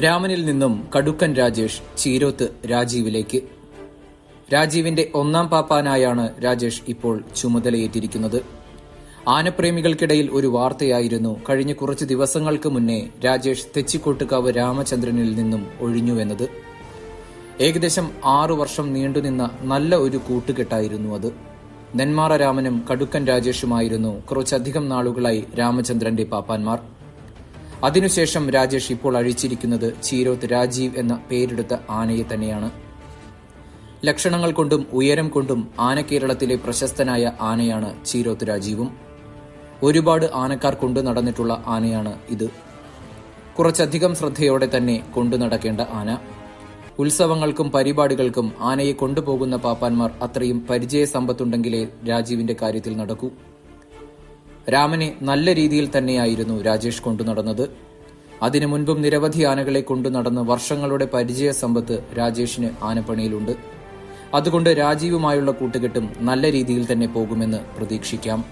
രാമനിൽ നിന്നും കടുക്കൻ രാജേഷ് ചീരോത്ത് രാജീവിലേക്ക്. രാജീവിന്റെ ഒന്നാം പാപ്പാനായാണ് രാജേഷ് ഇപ്പോൾ ചുമതലയേറ്റിരിക്കുന്നത്. ആനപ്രേമികൾക്കിടയിൽ ഒരു വാർത്തയായിരുന്നു കഴിഞ്ഞ കുറച്ച് ദിവസങ്ങൾക്ക് മുന്നേ രാജേഷ് തെച്ചിക്കോട്ടുകാവ് രാമചന്ദ്രനിൽ നിന്നും ഒഴിഞ്ഞുവെന്നത് ഏകദേശം ആറു വർഷം നീണ്ടുനിന്ന നല്ല ഒരു കൂട്ടുകെട്ടായിരുന്നു അത്. നെന്മാറ രാമനും കടുക്കൻ രാജേഷുമായിരുന്നു കുറച്ചധികം നാളുകളായി രാമചന്ദ്രന്റെ പാപ്പാന്മാർ. അതിനുശേഷം രാജേഷ് ഇപ്പോൾ അഴിച്ചിരിക്കുന്നത് ചീരോത്ത് രാജീവ് എന്ന പേരെടുത്ത ആനയെ തന്നെയാണ്. ലക്ഷണങ്ങൾ കൊണ്ടും ഉയരം കൊണ്ടും ആനക്കേരളത്തിലെ പ്രശസ്തനായ ആനയാണ് ചീരോത്ത് രാജീവും. ഒരുപാട് ആനക്കാർ കൊണ്ടു നടന്നിട്ടുള്ള ആനയാണ് ഇത്. കുറച്ചധികം ശ്രദ്ധയോടെ തന്നെ കൊണ്ടു നടക്കേണ്ട ആന. ഉത്സവങ്ങൾക്കും പരിപാടികൾക്കും ആനയെ കൊണ്ടുപോകുന്ന പാപ്പാന്മാർ അത്രയും പരിചയ സമ്പത്തുണ്ടെങ്കിലേ രാജീവിന്റെ കാര്യത്തിൽ നടക്കൂ. രാമനെ നല്ല രീതിയിൽ തന്നെയായിരുന്നു രാജേഷ് കൊണ്ടു നടന്നത്. അതിനു മുൻപും നിരവധി ആനകളെ കൊണ്ടു നടന്ന് വർഷങ്ങളുടെ പരിചയ സമ്പത്ത് രാജേഷിന് ആനപ്പണിയിലുണ്ട്. അതുകൊണ്ട് രാജീവുമായുള്ള കൂട്ടുകെട്ടും നല്ല രീതിയിൽ തന്നെ പോകുമെന്ന് പ്രതീക്ഷിക്കാം.